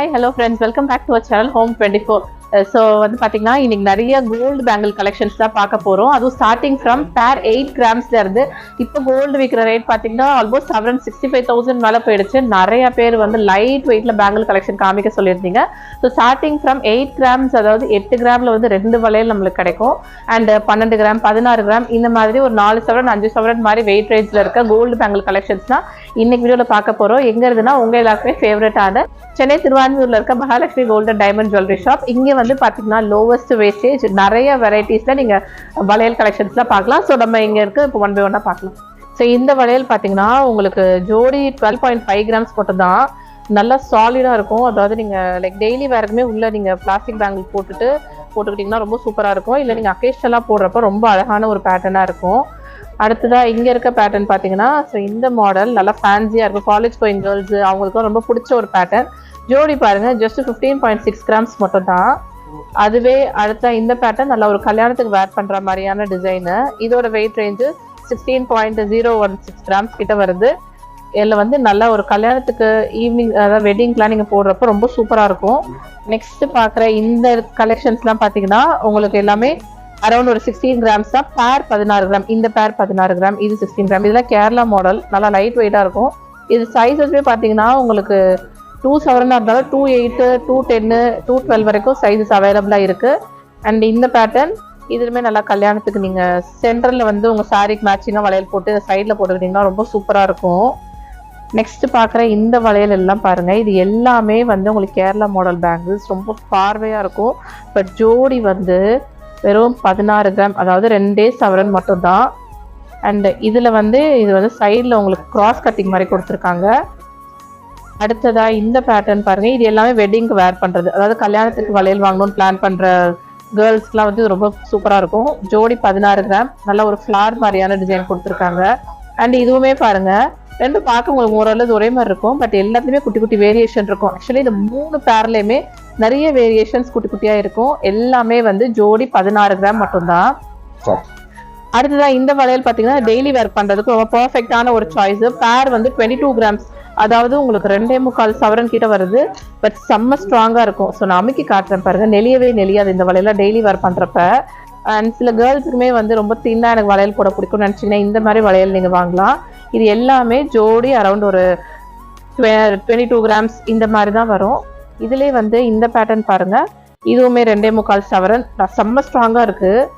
Hi hello friends welcome back to our channel home twenty four so வந்து பார்த்தீங்கன்னா இன்னைக்கு நிறைய கோல்டு பேங்கிள் கலெக்ஷன்ஸ் தான் பார்க்க போகிறோம் அதுவும் ஸ்டார்டிங் ஃப்ரம் பேர் எயிட் கிராம்ஸ்ல இருந்து இப்போ கோல்டு விற்கிற ரேட் பார்த்தீங்கன்னா almost seven sixty five thousand மேலே போயிடுச்சு. நிறைய பேர் வந்து லைட் வெயிட்ல பேங்கிள் கலெக்ஷன் காமிக்க சொல்லியிருந்தீங்க. So starting from eight grams அதாவது எட்டு கிராமில் வந்து ரெண்டு வளையல் நம்மளுக்கு கிடைக்கும். அண்ட் பன்னெண்டு கிராம் பதினாறு கிராம் இந்த மாதிரி ஒரு நாலு சவரன் அஞ்சு சவரன் மாதிரி வெயிட் ரேஞ்சில் இருக்க கோல்டு பேங்கிள் கலெக்ஷன்ஸ்னால் இன்னைக்கு வீடியோவில் பார்க்க போகிறோம் எங்கே இருக்குன்னா உங்கள் எல்லாருக்குமே ஃபேவரட்டான சென்னை திருவான்மூர்ல இருக்க Mahalakshmi golden diamond jewellery shop இங்கே வந்து பார்த்தீங்கன்னா லோவஸ்ட் வேஸ்டேஜ் நிறைய வெரைட்டிஸில் நீங்கள் வளையல் கலெக்ஷன்ஸ்லாம் பார்க்கலாம். ஸோ நம்ம இங்கே இருக்க இப்போ ஒன் பை ஒன்னாக பார்க்கலாம். ஸோ இந்த வளையல் பார்த்தீங்கன்னா உங்களுக்கு ஜோடி டுவெல் பாயிண்ட் ஃபைவ் கிராம்ஸ் போட்டு தான் நல்லா சாலிடாக இருக்கும். அதாவது நீங்கள் லைக் டெய்லி வேறுக்குமே உள்ளே நீங்கள் பிளாஸ்டிக் பேங்கிள் போட்டுட்டு போட்டுக்கிட்டிங்கன்னா ரொம்ப சூப்பராக இருக்கும். இல்லை நீங்கள் அக்கேஷனலாக போடுறப்ப ரொம்ப அழகான ஒரு பேட்டர்னாக இருக்கும். அடுத்ததாக இங்கே இருக்க பேட்டர்ன் பார்த்தீங்கன்னா ஸோ இந்த மாடல் நல்லா ஃபேன்சியாக இருக்கும். காலேஜ் கோயிங் கேர்ள்ஸ் அவங்களுக்கும் ரொம்ப பிடிச்ச ஒரு பேட்டர்ன் ஜோடி பாருங்கள் just fifteen point six grams மட்டும் தான் அதுவே அடுத்த இந்த பேட்டர்ன் நல்லா ஒரு கல்யாணத்துக்கு வேர் பண்ணுற மாதிரியான டிசைனு இதோட weight range sixteen point zero one six grams கிட்ட வருது. இதில் வந்து நல்லா ஒரு கல்யாணத்துக்கு ஈவினிங் அதாவது வெட்டிங்க்லாம் நீங்கள் போடுறப்ப ரொம்ப சூப்பராக இருக்கும். நெக்ஸ்ட் பார்க்குற இந்த கலெக்ஷன்ஸ்லாம் பார்த்தீங்கன்னா உங்களுக்கு எல்லாமே அரௌண்ட் ஒரு சிக்ஸ்டீன் கிராம்ஸ் தான் பேர் பதினாறு கிராம் இந்த பேர் பதினாறு கிராம் இது சிக்ஸ்டீன் கிராம் இதெல்லாம் கேரளா மாடல் நல்லா லைட் வெயிட்டாக இருக்கும். இது சைஸஸ்மே பார்த்தீங்கன்னா உங்களுக்கு டூ செவனாக இருந்தாலும் டூ எயிட்டு டூ டென்னு டூ டுவெல் வரைக்கும் சைஸஸ் அவைலபிளாக இருக்குது அண்ட் இந்த பேட்டர்ன் இதுலுமே நல்லா கல்யாணத்துக்கு நீங்கள் சென்டரில் வந்து உங்கள் சாரிக்கு மேட்சிங்காக வளையல் போட்டு சைடில் போட்டுக்கிட்டிங்கன்னா ரொம்ப சூப்பராக இருக்கும். நெக்ஸ்ட் பார்க்குற இந்த வளையல் எல்லாம் பாருங்கள் இது எல்லாமே வந்து உங்களுக்கு கேரளா மாடல் பேங்கிள்ஸ் ரொம்ப பார்வையாக இருக்கும். பட் ஜோடி வந்து வெறும் பதினாறு கிராம் அதாவது ரெண்டே சவரன் மட்டும்தான். அண்ட் இதில் வந்து இது வந்து சைடில் உங்களுக்கு கிராஸ் கட்டிங் மாதிரி கொடுத்துருக்காங்க. அடுத்ததாக இந்த பேட்டர்ன் பாருங்கள் இது எல்லாமே வெட்டிங்க்கு வேர் பண்ணுறது அதாவது கல்யாணத்துக்கு வளையல் வாங்கணும்னு பிளான் பண்ணுற கேர்ள்ஸ்க்குலாம் வந்து ரொம்ப சூப்பராக இருக்கும். ஜோடி பதினாறு கிராம் நல்ல ஒரு ஃப்ளார் மாதிரியான டிசைன் கொடுத்துருக்காங்க. அண்ட் இதுவுமே பாருங்கள் ரெண்டும் பார்க்க உங்களுக்கு ஓரளவு ஒரே மாதிரி இருக்கும். பட் எல்லாத்துலேயுமே குட்டி குட்டி வேரியேஷன் இருக்கும். ஆக்சுவலி இந்த மூணு பேர்லேயுமே நிறைய வேரியேஷன்ஸ் குட்டி குட்டியாக இருக்கும். எல்லாமே வந்து ஜோடி பதினாறு கிராம் மட்டும்தான். அடுத்ததான் இந்த வளையல் பார்த்தீங்கன்னா டெய்லி வேர் பண்ணுறதுக்கு ரொம்ப பர்ஃபெக்டான ஒரு சாய்ஸ் பேர் வந்து டுவெண்ட்டி டூ கிராம்ஸ் அதாவது உங்களுக்கு ரெண்டே முக்கால் சவரன் கிட்ட வருது. பட் செம்ம ஸ்ட்ராங்காக இருக்கும். ஸோ நான் அமுக்கி காட்டுறேன் பாருங்க. நெளியவே நெளியாது இந்த வளையலாம் டெய்லி வேர் பண்ணுறப்ப அண்ட் சில கேர்ள்ஸுக்குமே வந்து ரொம்ப தின்னாக எனக்கு வளையல் போட பிடிக்கும்னு நினச்சிங்கன்னா இந்த மாதிரி வளையல் நீங்கள் வாங்கலாம். இது எல்லாமே ஜோடி அரௌண்ட் ஒரு டுவெண்ட்டி டூ கிராம்ஸ் இந்த மாதிரி தான் வரும். இதுலேயே வந்து இந்த பேட்டர்ன் பாருங்க. இதுவுமே ரெண்டே முக்கால் சவரன். செம்ம ஸ்ட்ராங்காக இருக்குது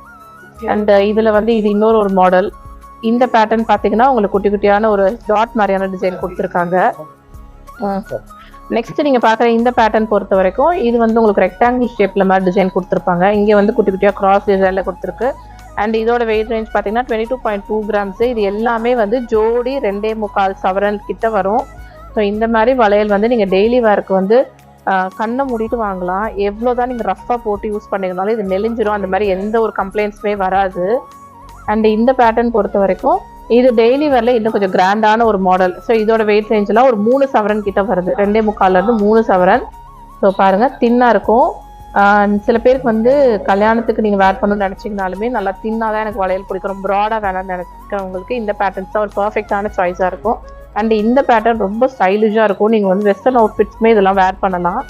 அண்ட் இதில் வந்து இது இன்னொரு ஒரு மாடல் இந்த பேட்டர்ன் பார்த்தீங்கன்னா உங்களுக்கு குட்டி குட்டியான ஒரு டாட் மாதிரியான டிசைன் கொடுத்துருக்காங்க. நெக்ஸ்ட் நீங்கள் பார்க்குற இந்த பேட்டர்ன் பொறுத்த வரைக்கும் இது வந்து உங்களுக்கு ரெக்டாங்கிள் ஷேப்பில் மாதிரி டிசைன் கொடுத்துருப்பாங்க. இங்கே வந்து குட்டி குட்டியாக கிராஸ் டிசைனில் கொடுத்துருக்கு. அண்ட் இதோட வெயிட் ரேஞ்ச் பார்த்தீங்கன்னா twenty two point two grams இது எல்லாமே வந்து ஜோடி ரெண்டே முக்கால் சவரன் கிட்ட வரும். ஸோ இந்த மாதிரி வளையல் வந்து நீங்கள் டெய்லி வேர்க்கு வந்து கண்ணை மூடிட்டு வாங்கலாம். எவ்வளோ தான் நீங்கள் ரஃப்பாக போட்டு யூஸ் பண்ணிங்கனாலும் இது நெளிஞ்சிரும். அந்த மாதிரி எந்த ஒரு கம்ப்ளைண்ட்ஸுமே வராது. அண்ட் இந்த பேட்டர்ன் பொறுத்த வரைக்கும் இது டெய்லி வரல இன்னும் கொஞ்சம் கிராண்டான ஒரு மாடல் ஸோ இதோட வெயிட் ரேஞ்செலாம் ஒரு மூணு சவரன் கிட்ட வருது. ரெண்டே முக்கால்ல இருந்து மூணு சவரன். ஸோ பாருங்கள் தின்னாக இருக்கும். சில பேருக்கு வந்து கல்யாணத்துக்கு நீங்கள் வேர் பண்ணணும்னு நினச்சிங்கனாலுமே நல்லா தின்னாக தான் எனக்கு வளையல் பிடிக்கும். ரொம்ப ப்ராடாக வேணாம்னு நினைக்கிறவங்களுக்கு இந்த பேட்டர்ன்ஸ் தான் ஒரு பர்ஃபெக்டான சாய்ஸாக இருக்கும். அண்ட் இந்த பேட்டர்ன் ரொம்ப ஸ்டைலிஷாக இருக்கும். நீங்கள் வந்து வெஸ்டர்ன் அவுட்ஃபிட்ஸ்மே இதெல்லாம் வேர் பண்ணலாம்.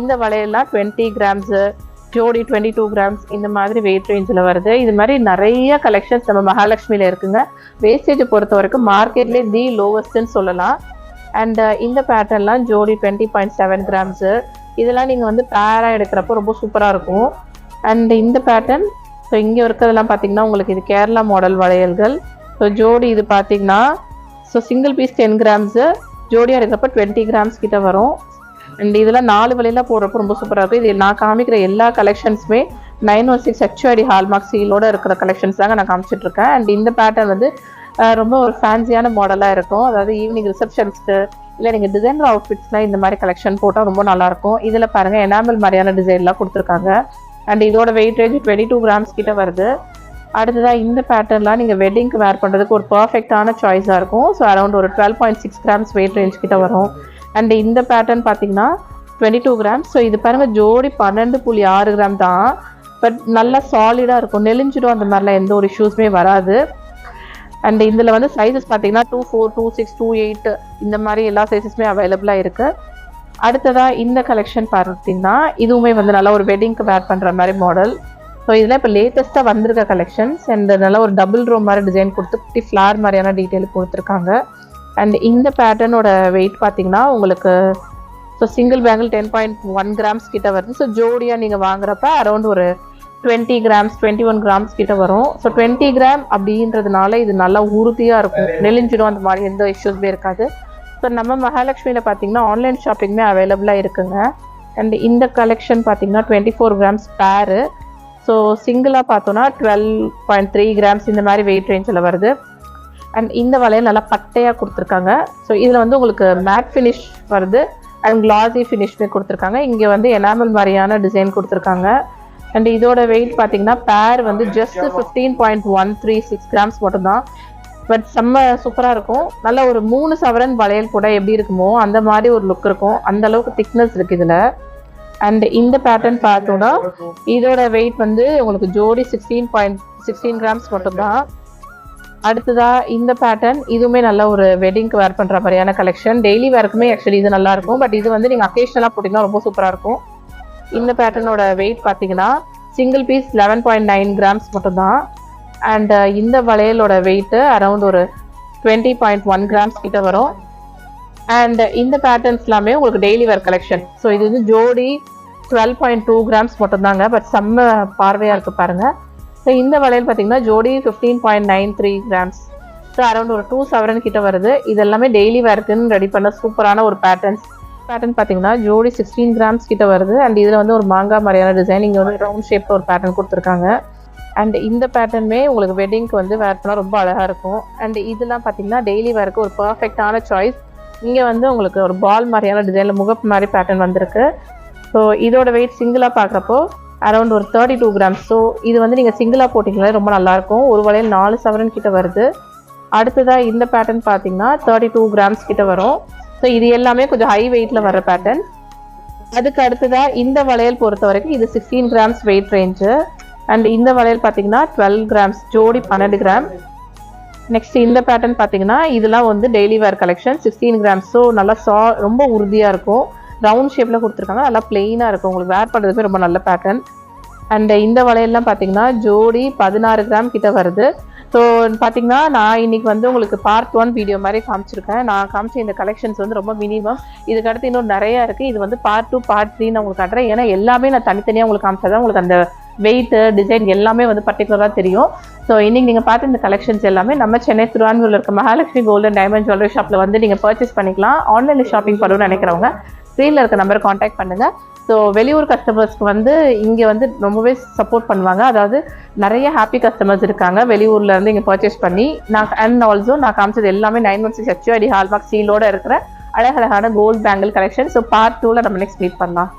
இந்த வளையல்லாம் டுவெண்ட்டி கிராம்ஸு ஜோடி டுவெண்ட்டி டூ கிராம்ஸ் இந்த மாதிரி வெயிட் ரேஞ்சில் வருது. இது மாதிரி நிறைய கலெக்ஷன்ஸ் நம்ம மகாலட்சுமியில் இருக்குங்க. வேஸ்டேஜை பொறுத்த வரைக்கும் மார்க்கெட்லேயே தி லோவஸ்ட்னு சொல்லலாம் அண்ட் uh, இந்த பேட்டர்ன்லாம் ஜோடி டுவெண்ட்டி பாயிண்ட் செவன் கிராம்ஸு இதெல்லாம் நீங்கள் வந்து பேராக எடுக்கிறப்போ ரொம்ப சூப்பராக இருக்கும். அண்ட் இந்த பேட்டர்ன் ஸோ இங்கே இருக்கிறதெல்லாம் பார்த்தீங்கன்னா உங்களுக்கு இது கேரளா மாடல் வளையல்கள். ஸோ ஜோடி இது பார்த்தீங்கன்னா so single piece ten grams ஜோடியாக இருக்கிறப்ப டுவெண்ட்டி கிராம்ஸ் கிட்ட வரும். அண்ட் இதெல்லாம் நாலு வழியெல்லாம் போடுறப்போ ரொம்ப சூப்பராக இருக்கும். இது நான் காமிக்கிற எல்லா கலெக்ஷன்ஸுமே nine one six HUID hallmark சீலோட இருக்கிற கலெக்ஷன்ஸ் தாங்க நான் காமிச்சிட்டு இருக்கேன். அண்ட் இந்த பேட்டர்ன் வந்து ரொம்ப ஒரு ஃபேன்சியான மாடலாக இருக்கும். அதாவது ஈவினிங் ரிசப்ஷன்ஸ்க்கு இல்லை நீங்கள் டிசைனர் அவுட்ஃபிட்ஸ்லாம் இந்த மாதிரி கலெக்ஷன் போட்டால் ரொம்ப நல்லாயிருக்கும். இதில் பாருங்கள் எனாமல் மாதிரியான டிசைன்லாம் கொடுத்துருக்காங்க. அண்ட் இதோட வெயிட் டுவெண்ட்டி டூ கிராம்ஸ் கிட்ட வருது. அடுத்ததாக இந்த பேட்டர்ன்லாம் நீங்கள் வெட்டிங்க்கு வேர் பண்ணுறதுக்கு ஒரு பர்ஃபெக்டான சாய்ஸாக இருக்கும். ஸோ அரௌண்ட் ஒரு twelve point six grams weight range கிட்ட வரும். அண்ட் இந்த பேட்டர்ன் பார்த்தீங்கன்னா டுவெண்ட்டி டூ கிராம்ஸ் ஸோ இது பாருங்கள் ஜோடி பன்னெண்டு புள்ளி ஆறு கிராம் தான். பட் நல்லா சாலிடாக இருக்கும். நெளிஞ்சிடும் அந்த மாதிரிலாம் எந்த ஒரு இஷ்யூஸுமே வராது. அண்ட் இதில் வந்து சைஸஸ் பார்த்தீங்கன்னா two four two six two eight இந்த மாதிரி எல்லா சைஸஸுமே அவைலபிளாக இருக்குது அடுத்ததாக இந்த கலெக்ஷன் பார்த்தீங்கன்னா இதுவுமே வந்து நல்லா ஒரு வெட்டிங்க்கு வேர் பண்ணுற மாதிரி மாடல் ஸோ இதில் இப்போ லேட்டஸ்ட்டாக வந்திருக்க கலெக்ஷன்ஸ் அண்ட் நல்லா ஒரு டபுள் ரோ மாதிரி டிசைன் கொடுத்து குட்டி ஃப்ளார் மாதிரியான டீட்டெயில் கொடுத்துருக்காங்க. அண்ட் இந்த பேட்டர்னோட வெயிட் பார்த்தீங்கன்னா உங்களுக்கு so single bangle ten point one grams கிட்ட வருது. ஸோ ஜோடியாக நீங்கள் வாங்குறப்ப அரௌண்ட் ஒரு twenty grams twenty one grams கிட்ட வரும். ஸோ டுவெண்ட்டி கிராம் அப்படின்றதுனால இது நல்லா உறுதியாக இருக்கும். நெலிஞ்சிடும் அந்த மாதிரி எந்த இஷ்யூஸுமே இருக்காது. ஸோ நம்ம மகாலட்சுமியில் பார்த்தீங்கன்னா ஆன்லைன் ஷாப்பிங்குமே அவைலபிளாக இருக்குங்க. அண்ட் இந்த கலெக்ஷன் பார்த்தீங்கன்னா twenty four grams pair so சிங்கிளாக பார்த்தோன்னா டுவெல் பாயிண்ட் த்ரீ கிராம்ஸ் இந்த மாதிரி வெயிட் ரேஞ்சில் வருது. அண்ட் இந்த வளையல் நல்லா பட்டையாக கொடுத்துருக்காங்க. ஸோ இதில் வந்து உங்களுக்கு மேட் ஃபினிஷ் வருது. அண்ட் கிளாசி ஃபினிஷ்மே கொடுத்துருக்காங்க. இங்கே வந்து எனாமல் மாதிரியான டிசைன் கொடுத்துருக்காங்க. அண்ட் இதோட வெயிட் பார்த்தீங்கன்னா பேர் வந்து just fifteen point one three six grams மட்டும்தான். பட் செம்ம சூப்பராக இருக்கும். நல்ல ஒரு மூணு சவரன் வளையல் கூட எப்படி இருக்குமோ அந்த மாதிரி ஒரு லுக் இருக்கும். அந்த அளவுக்கு திக்னஸ் இருக்கு இதில். அண்ட் இந்த பேட்டர்ன் பார்த்தோன்னா இதோட வெயிட் வந்து உங்களுக்கு ஜோடி சிக்ஸ்டீன் பாயிண்ட் சிக்ஸ்டீன் கிராம்ஸ் மட்டும்தான். அடுத்ததா இந்த பேட்டர்ன் இதுவுமே நல்ல ஒரு வெட்டிங்க்கு வேர் பண்ணுற மாதிரியான கலெக்ஷன் டெய்லி வேர்க்குமே ஆக்சுவலி இது நல்லா இருக்கும். பட் இது வந்து நீங்கள் அக்கேஷனலாக போட்டிங்கன்னா ரொம்ப சூப்பராக இருக்கும். இந்த பேட்டர்னோட வெயிட் பார்த்தீங்கன்னா single piece eleven point nine grams மட்டும்தான். அண்ட் uh, இந்த வளையலோட வெயிட்டு அரௌண்ட் ஒரு டுவெண்ட்டி பாயிண்ட் ஒன் கிராம்ஸ் கிட்ட வரும். அண்ட் uh, இந்த பேட்டர்ன்ஸ் எல்லாமே உங்களுக்கு டெய்லி வேர் கலெக்ஷன் ஸோ இது வந்து ஜோடி டுவெல் பாயிண்ட் டூ கிராம்ஸ் மட்டும்தாங்க. பட் செம்ம பார்வையாக இருக்குது பாருங்கள் ஸோ இந்த வளையல் பார்த்தீங்கன்னா ஜோடி fifteen point nine three grams so around ஒரு டூ செவரன் கிட்ட வருது. இது எல்லாமே டெய்லி வேர்க்குன்னு ரெடி பண்ண சூப்பரான ஒரு பேட்டர்ன்ஸ் பேட்டர்ன் பார்த்தீங்கன்னா ஜோடி சிக்ஸ்டீன் கிராம்ஸ் கிட்ட வருது. அண்ட் இதில் வந்து ஒரு மாங்காய் மாதிரியான டிசைன் இங்கே வந்து ரவுண்ட் ஷேப்பில் ஒரு பேட்டர்ன் கொடுத்துருக்காங்க. அண்ட் இந்த பேட்டர்னுமே உங்களுக்கு வெட்டிங்க்கு வந்து வேர் பண்ணால் ரொம்ப அழகாக இருக்கும். அண்ட் இதெல்லாம் பார்த்தீங்கன்னா டெய்லி வேருக்கு ஒரு பர்ஃபெக்டான சாய்ஸ் இங்கே வந்து உங்களுக்கு ஒரு பால் மாதிரியான டிசைனில் முகப்பு மாதிரி பேட்டர்ன் வந்திருக்கு. ஸோ இதோட வெயிட் சிங்கிளாக பார்க்குறப்போ அரௌண்ட் ஒரு தேர்ட்டி டூ கிராம்ஸ் ஸோ இது வந்து நீங்கள் சிங்கிளாக போட்டிங்களே ரொம்ப நல்லாயிருக்கும் ஒரு வளையல் நாலு சவரன் கிட்ட வருது. அடுத்ததாக இந்த பேட்டர்ன் பார்த்தீங்கன்னா தேர்ட்டி டூ கிராம்ஸ் கிட்ட வரும். ஸோ இது எல்லாமே கொஞ்சம் ஹை வெயிட்டில் வர பேட்டர்ன் அதுக்கு அடுத்ததாக இந்த வளையல் பொறுத்த வரைக்கும் இது sixteen grams weight range and இந்த வளையல் பார்த்தீங்கன்னா டுவெல் கிராம்ஸ் ஜோடி பன்னெண்டு கிராம் நெக்ஸ்ட் இந்த பேட்டர்ன் பார்த்தீங்கன்னா இதெல்லாம் வந்து daily wear collection sixteen grams so நல்லா சா ரொம்ப உறுதியாக இருக்கும். ரவுண்ட் ஷேப்பில் கொடுத்துருக்காங்க. நல்லா பிளெயினாக இருக்கும். உங்களுக்கு வேர் பண்ணுறதுமே ரொம்ப நல்ல பேட்டர்ன் அண்ட் இந்த வளையல்லாம் பார்த்தீங்கன்னா ஜோடி பதினாறு கிராம் கிட்ட வருது. ஸோ பார்த்தீங்கன்னா நான் இன்னைக்கு வந்து உங்களுக்கு பார்ட் ஒன் வீடியோ மாதிரி காமிச்சிருக்கேன். நான் காமிச்ச இந்த கலெக்ஷன்ஸ் வந்து ரொம்ப மினிமம் இதுக்கு அடுத்து இன்னும் நிறையா இருக்குது இது வந்து பார்ட் டூ பார்ட் த்ரீ நான் உங்களுக்கு காட்டுறேன். ஏன்னா எல்லாமே நான் தனித்தனியாக உங்களுக்கு காமிச்சாதான் உங்களுக்கு அந்த வெயிட்டு டிசைன் எல்லாமே வந்து பர்டிகுலராக தெரியும். ஸோ இன்றைக்கி நீங்கள் பார்த்து இந்த கலெக்ஷன்ஸ் எல்லாமே நம்ம சென்னை திருவான்மூரில் இருக்க மகாலட்சுமி கோல்டன் டைமண்ட் ஜுவல்லரி ஷாப்பில் வந்து நீங்கள் பர்ச்சேஸ் பண்ணிக்கலாம். ஆன்லைனில் ஷாப்பிங் பண்ணணும்னு நினைக்கிறவங்க ஸ்க்ரீனில் இருக்க நம்பரை காண்டாக்ட் பண்ணுங்கள் ஸோ வெளியூர் கஸ்டமர்ஸ்க்கு வந்து இங்கே வந்து ரொம்பவே சப்போர்ட் பண்ணுவாங்க. அதாவது நிறைய ஹாப்பி கஸ்டமர்ஸ் இருக்காங்க. வெளியூர்லேருந்து இங்கே பர்ச்சேஸ் பண்ணி நான் அண்ட் ஆல்சோ நான் காமிச்சது எல்லாமே nine one six HUID hallmark சீலோட இருக்கிற அழகழகான gold bangle collection so part டூவில் நம்ம நெக்ஸ்ட் மீட் பண்ணலாம்.